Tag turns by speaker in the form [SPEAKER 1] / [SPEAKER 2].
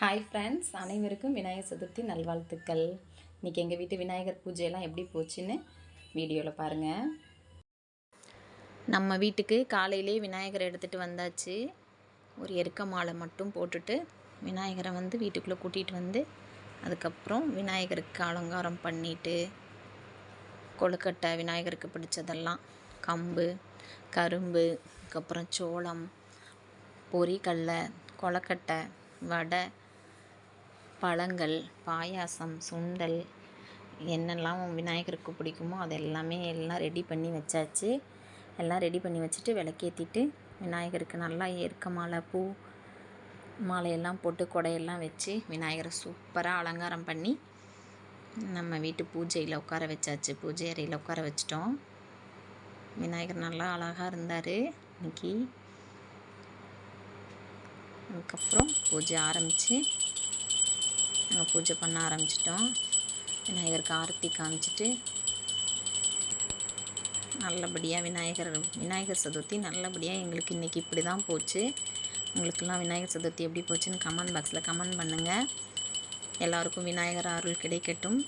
[SPEAKER 1] Hi friends அனைவருக்கும் விநாயகர் சதுர்த்தி நல்வாழ்த்துக்கள். இன்றைக்கி எங்கள் வீட்டு விநாயகர் பூஜையெல்லாம் எப்படி போச்சுன்னு வீடியோவில் பாருங்கள் நம்ம வீட்டுக்கு காலையிலே விநாயகர் எடுத்துகிட்டு வந்தாச்சு. ஒரு எருக்க மாலை மட்டும் போட்டுட்டு விநாயகரை வந்து வீட்டுக்குள்ளே கூட்டிகிட்டு வந்து அதுக்கப்புறம் விநாயகருக்கு அலங்காரம் பண்ணிவிட்டு கொழுக்கட்டை விநாயகருக்கு பிடிச்சதெல்லாம் கம்பு கரும்பு அதுக்கப்புறம் சோளம் பொரிக்கடலை கொழக்கட்டை வடை பழங்கள் பாயாசம் சுண்டல் என்னெல்லாம் விநாயகருக்கு பிடிக்குமோ அது எல்லாமே எல்லாம் ரெடி பண்ணி வச்சாச்சு. எல்லாம் ரெடி பண்ணி வச்சுட்டு விளக்கேற்றிட்டு விநாயகருக்கு நல்லா ஏற்க மாலை பூ மாலையெல்லாம் போட்டு கொடையெல்லாம் வச்சு விநாயகரை சூப்பராக அலங்காரம் பண்ணி நம்ம வீட்டு பூஜையில் உட்கார வச்சாச்சு. பூஜை அறையில் உட்கார வச்சிட்டோம். விநாயகர் நல்லா அழகாக இருந்தார் இன்னைக்கு. அதுக்கப்புறம் பூஜை ஆரம்பித்து பூஜை பண்ண ஆரம்பிச்சிட்டோம். விநாயகருக்கு ஆரத்தி காமிச்சிட்டு நல்லபடியாக விநாயகர் விநாயகர் சதுர்த்தி நல்லபடியாக எங்களுக்கு இன்றைக்கி இப்படி தான் போச்சு. உங்களுக்கெல்லாம் விநாயகர் சதுர்த்தி எப்படி போச்சுன்னு கமெண்ட் பாக்ஸில் கமெண்ட் பண்ணுங்கள் எல்லாருக்கும் விநாயகர் அருள் கிடைக்கட்டும்.